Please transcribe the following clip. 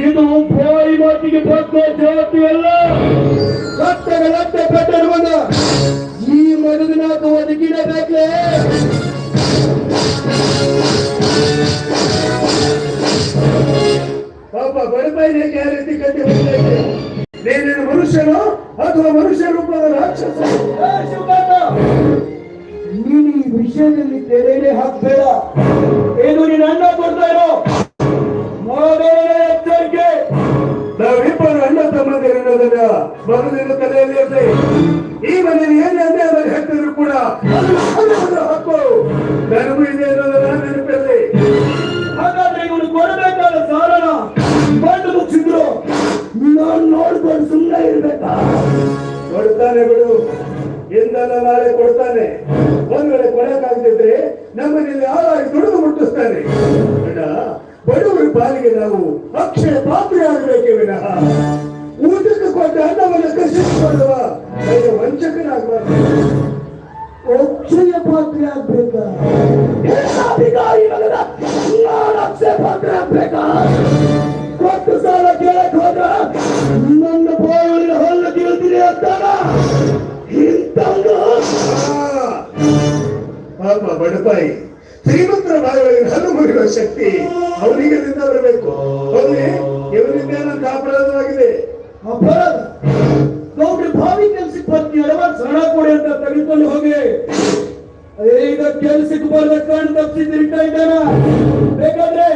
ಇದು ಬಾಯಿ ಮಾತಿಗೆ ಬಗ್ಗೋ ಜಾತಿ ಅಲ್ಲ ಲಟ್ಟಗ ಲಟ್ಟ ಪಟ್ಟಣ ಬಂದ ಬಡಪಾಯಿಗೆ ಯಾವ ರೀತಿ ಕಟ್ಟಿ ಹೋಗ್ತೈತೆ. ನೀನೇನು ಮನುಷ್ಯನು ಅಥವಾ ಮನುಷ್ಯ ರೂಪದ ರಾಕ್ಷಸ! ನೀನು ಈ ವಿಷಯದಲ್ಲಿ ತೆರೆಯೇ ಹಾಕ್ಬೇಡ. ಏನು ನೀನು ಅಣ್ಣ ಕೊಡ್ತಾ ಇರೋ. ಎಚ್ಚರಿಕೆ. ನಾವಿಬ್ಬರು ಅಣ್ಣ ತಮ್ಮಂದಿರನ್ನೋದನ್ನ ಮಗನಿನ ತಲೆಯಲ್ಲಿ ಇರಲಿ ಈ ಮನೆಯಲ್ಲಿ ಏನೇ ಅಂದ್ರೆ ಅದನ್ನು ಹೇಳ್ತಿದ್ರು ಕೂಡ ನಾನು ನೋಡ್ಕೊಂಡು ಸುಮ್ಮನೆ ಇರ್ಬೇಕಾ? ಕೊಡ್ತಾನೆ ಬಿಡು. ಇಂದನ ನಾಳೆ ಕೊಡ್ತಾನೆ. ಒಂದ್ ವೇಳೆ ಕೊಡಕ್ಕಾಗ್ತಿದ್ರೆ ನಮ್ಮನೇಲಿ ಆಳಾಗಿ ದುಡಿದು ಮುಟ್ಟಿಸ್ತಾನೆ. ಅಣ್ಣ ಬಡವರ ಪಾಲಿಗೆ ನಾವು ಅಕ್ಷಯ ಪಾತ್ರೆ ಆಗಬೇಕೇ ವಿನಃ. ಊಟಕ್ಕೆ ಕೊಟ್ಟ ಅನ್ನವನ್ನು ಕಸಿಸಿಕೊಳ್ಳುವ ಅಯ್ಯ ವಂಚಕನಾಗಬಾರ್ದು. ಅಕ್ಷಯ ಪಾತ್ರೆ ಆಗ್ಬೇಕಾ? ಬಡಪಾಯಿ ಶ್ರೀಮಂತರ ಬಾಯಿಗಳಿಗೆ ಹಲ್ಲು ಮುರಿಯುವ ಶಕ್ತಿ ಅವನಿಗದಿಂದ ಬರಬೇಕು. ಹೋಗ್ಲಿ ಇವರಿಂದ ನನ್ನ ಅಪರಾಧವಾಗಿದೆ ಅಪರಾಧ. ನೋಡ್ರಿ ಭಾವಿ ಕೆಲ್ಸಕ್ಕೆ ಪತ್ನಿ ಅಡ್ವಾನ್ಸ್ ಹಣ ಕೊಡಿ ಅಂತ ತೆಗೆದುಕೊಂಡು ಹೋಗಿ. ಈಗ ಕೆಲಸಕ್ಕೆ ಬರ್ಬೇಕು ಅಂತ ತಪ್ಪಿಸಿ ತಿರುಗ್ತಾ ಇದ್ದಾನ? ಬೇಕಾದ್ರೆ